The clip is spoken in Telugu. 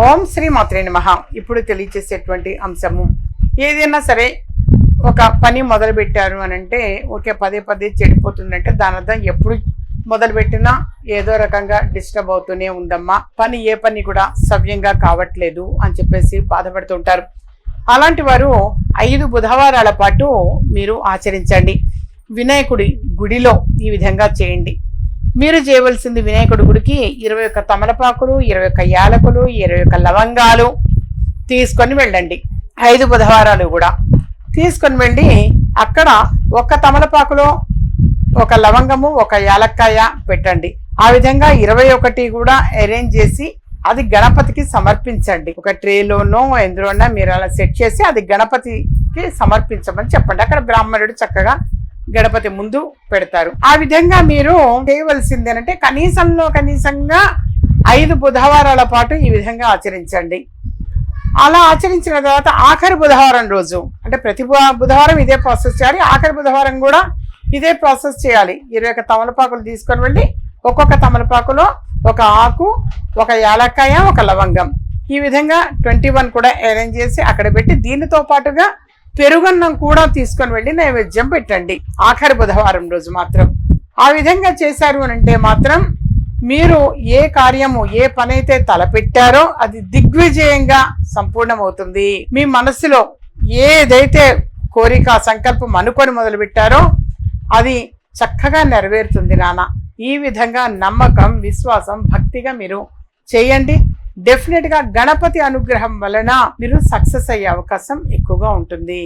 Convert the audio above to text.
ఓం శ్రీ మాత్రే మహా ఇప్పుడు తెలియచేసేటువంటి అంశము. ఏదైనా సరే ఒక పని మొదలు పెట్టారు అని అంటే ఓకే పదే పదే చెడిపోతుందంటే దాని అర్థం ఎప్పుడు మొదలుపెట్టినా ఏదో రకంగా డిస్టర్బ్ అవుతూనే ఉందమ్మా. పని ఏ పని కూడా సవ్యంగా కావట్లేదు అని చెప్పేసి బాధపడుతుంటారు. అలాంటి వారు ఐదు బుధవారాల పాటు మీరు ఆచరించండి. వినాయకుడి గుడిలో ఈ విధంగా చేయండి. మీరు చేయవలసింది వినాయకుడి గుడికి ఇరవై ఒక్క తమలపాకులు ఇరవై ఒక్క యాలకులు ఇరవై ఒక్క లవంగాలు తీసుకొని వెళ్ళండి. ఐదు బుధవారాలు కూడా. తీసుకొని వెళ్ళి అక్కడ ఒక తమలపాకులో ఒక లవంగము ఒక యాలక్కాయ పెట్టండి. ఆ విధంగా ఇరవై ఒకటి కూడా అరేంజ్ చేసి అది గణపతికి సమర్పించండి. ఒక ట్రేలోనో ఎందులోనో మీరు అలా సెట్ చేసి అది గణపతికి సమర్పించమని చెప్పండి. అక్కడ బ్రాహ్మణుడు చక్కగా గణపతి ముందు పెడతారు. ఆ విధంగా మీరు చేయవలసింది ఏంటంటే కనీసంలో కనీసంగా ఐదు బుధవారాల పాటు ఈ విధంగా ఆచరించండి. అలా ఆచరించిన తర్వాత ఆఖరి బుధవారం రోజు అంటే ప్రతి బుధవారం ఇదే ప్రాసెస్ చేయాలి. ఆఖరి బుధవారం కూడా ఇదే ప్రాసెస్ చేయాలి. ఇరవై ఒక తమలపాకులు తీసుకొని వెళ్ళి ఒక్కొక్క తమలపాకులో ఒక ఆకు ఒక యాలక్కాయ ఒక లవంగం. ఈ విధంగా ట్వంటీ వన్ కూడా అరేంజ్ చేసి అక్కడ పెట్టి దీనితో పాటుగా పెరుగన్నం కూడా తీసుకొని వెళ్ళి నైవేద్యం పెట్టండి. ఆఖరి బుధవారం రోజు మాత్రం. ఆ విధంగా చేశారు అని అంటే మాత్రం మీరు ఏ కార్యము ఏ పనైతే తలపెట్టారో అది దిగ్విజయంగా సంపూర్ణమవుతుంది. మీ మనసులో ఏదైతే కోరిక సంకల్పం అనుకొని మొదలుపెట్టారో అది చక్కగా నెరవేరుతుంది నాన్న. ఈ విధంగా నమ్మకం విశ్వాసం భక్తిగా మీరు చేయండి. డెఫినెట్గా గణపతి అనుగ్రహం వలన మీరు సక్సెస్ అయ్యే అవకాశం ఎక్కువగా ఉంటుంది.